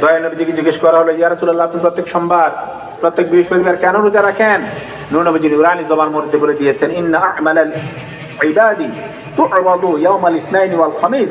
দয়া নবীজিকে জিজ্ঞেস করা হলো, ইয়া রাসূলুল্লাহ, আপনি প্রত্যেক সোমবার, প্রত্যেক বৃহস্পতিবার কেন রোজা রাখেন? নূর নবীজি নুরানি জবান মধ্যে বলে দিয়েছেন, ইন্না আমালাল ইবাদি তু'রাদু ইয়াওমাল ইসনাইন ওয়াল খামিস।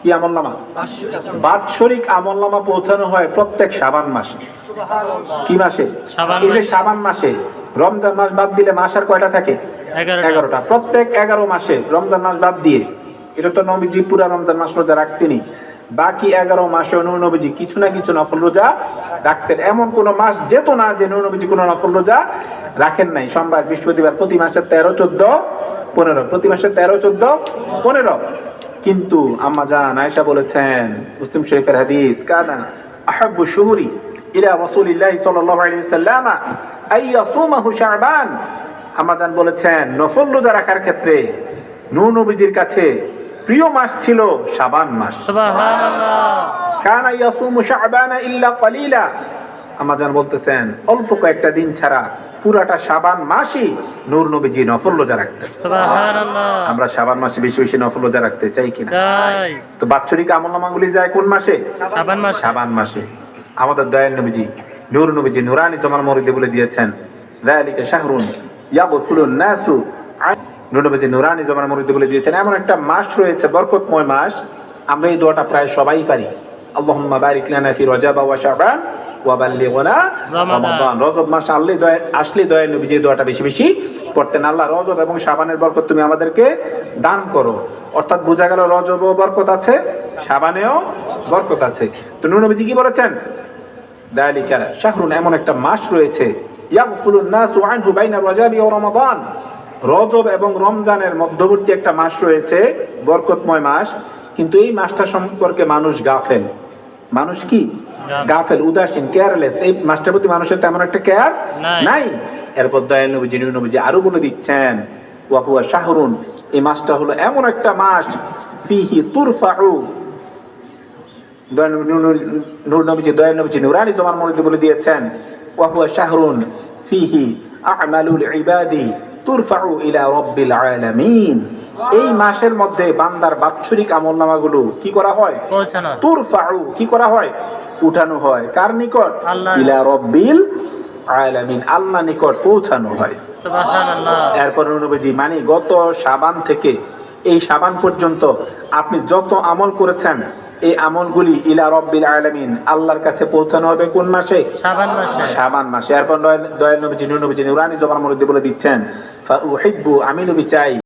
কি আমল নামা? বাৎসরিক আমল নামা পৌঁছানো হয় প্রত্যেক সাবান মাসে। কি মাসে? এই যে সাবান মাসে রমজান মাস বাদ দিলে মাস আর কয়টা থাকে? এগারোটা। প্রত্যেক এগারো মাসে রমজান মাস বাদ দিয়ে এটা তো নবীজি পুরা রমজান মাস রোজা রাখতেনি বাকি এগারো মাসে নবীজি কিছু না কিছু নফল রোজা রাখতেন। এমন কোন মাস যেত না যে নবীজি কোনো নফল রোজা রাখেন নাই। সোমবার বৃহস্পতিবার প্রতি মাসে তেরো চোদ্দ পনেরো। প্রতি মাসে তেরো চোদ্দ পনেরো। কিন্তু আম্মা জান আয়েশা বলেছেন মুসলিম শরীফের হাদিস কানা আহাব্বু শুহুরি ইলা রাসূলিল্লাহি সাল্লাল্লাহু আলাইহি ওয়াসাল্লাম আই ইয়াসুমাহু শাবান। আম্মা জান বলেছেন নফল রোজা রাখার ক্ষেত্রে নূর নবীজির কাছে প্রিয় মাস ছিল শাবান মাস। সুবহানাল্লাহ। কানা ইয়াসুমু শাবানা ইল্লা কালিলা আম্মা জান বলতেছেন অল্প কয়েকটা দিন ছাড়া পুরাটা শাবান মাসই নূর নবীজি নফল রোজা রাখতেন। আমরা শাবান মাসে বেশি বেশি নফল রোজা রাখতে চাই কিনা? চাই। তো বাৎসরিক আমলনামাগুলি যায় কোন মাসে? শাবান মাস। মাসে। আমাদের দয়াল নবীজি নূর নবীজি নুরানি তোমার মরিদে বলে দিয়েছেন যালিকা শাহরুন ইয়াগফুলুন নাসু আন- নূর নবীজি নুরানি জমান মরিদে বলে দিয়েছেন এমন একটা মাস রয়েছে বরকতময় মাস আমরা এই দোয়াটা প্রায় সবাই পারি। আল্লাহুম্মা বারিক লানা ফি রজব ওয়া শাবান ওয়া রমাদান। রজব মাস দয়া আসলে দয়া নবীজি এই দোয়াটা বেশি বেশি পড়তেন। আল্লাহ রজব এবং বরকত তুমি আমাদেরকে দান করো। অর্থাৎ বোঝা গেল রজবও বরকত আছে শাবানেও বরকত আছে। তো নবীজি কি বলেছেন? দালিকা শাহরুন এমন একটা মাস রয়েছে। ইয়াগফুলুন নাসু আনহু বাইনা রজাবি ও রমাদান। রজব এবং রমজানের মধ্যবর্তী একটা মাস রয়েছে বরকতময় মাস। কিন্তু এই মাসটা সম্পর্কে মানুষ গাফেল। মানুষ কি? গাফেল। উদাসীন কেয়ারলেস এই মাসটার প্রতি মানুষের তেমন একটা কেয়ার নাই। এরপর দয়াল নবীজি নূর নবীজি আরও বলে দিচ্ছেন ওয়াহুয়া শাহরুন এই মাসটা হলো এমন একটা মাস। ফিহি তুরফাউ। নবী- নূর- নবীজি দয়াল নবীজি নুরানি জমান মধ্যে বলে দিয়েছেন ওয়াহুয়া শাহরুন ফিহি আমালুল ইবাদি তুরফাউ ইলা রাব্বিল আলামিন। এই মাসের মধ্যে বান্দার বাৎসরিক আমলনামাগুলো কি করা হয়? তুরফাউ কি করা হয়? উঠানো হয়। কার নিকট? ইলা রব্বিল আলামিন। আল্লাহ নিকট পৌঁছানো হয়। সুবহানাল্লাহ। এরপর নবীজি মানে গত সাবান থেকে এই সাবান পর্যন্ত আপনি যত আমল করেছেন এই আমলগুলি ইলা রব্বিল আলামিন আল্লাহর কাছে পৌঁছানো হবে কোন মাসে? শাবান মাসে। শাবান মাসে। এরপর দয়াল নবীজি নূর নবীজি নুরানি জবান মধ্যে বলে দিচ্ছেন ফা উহিব্বু আমি নবী চাই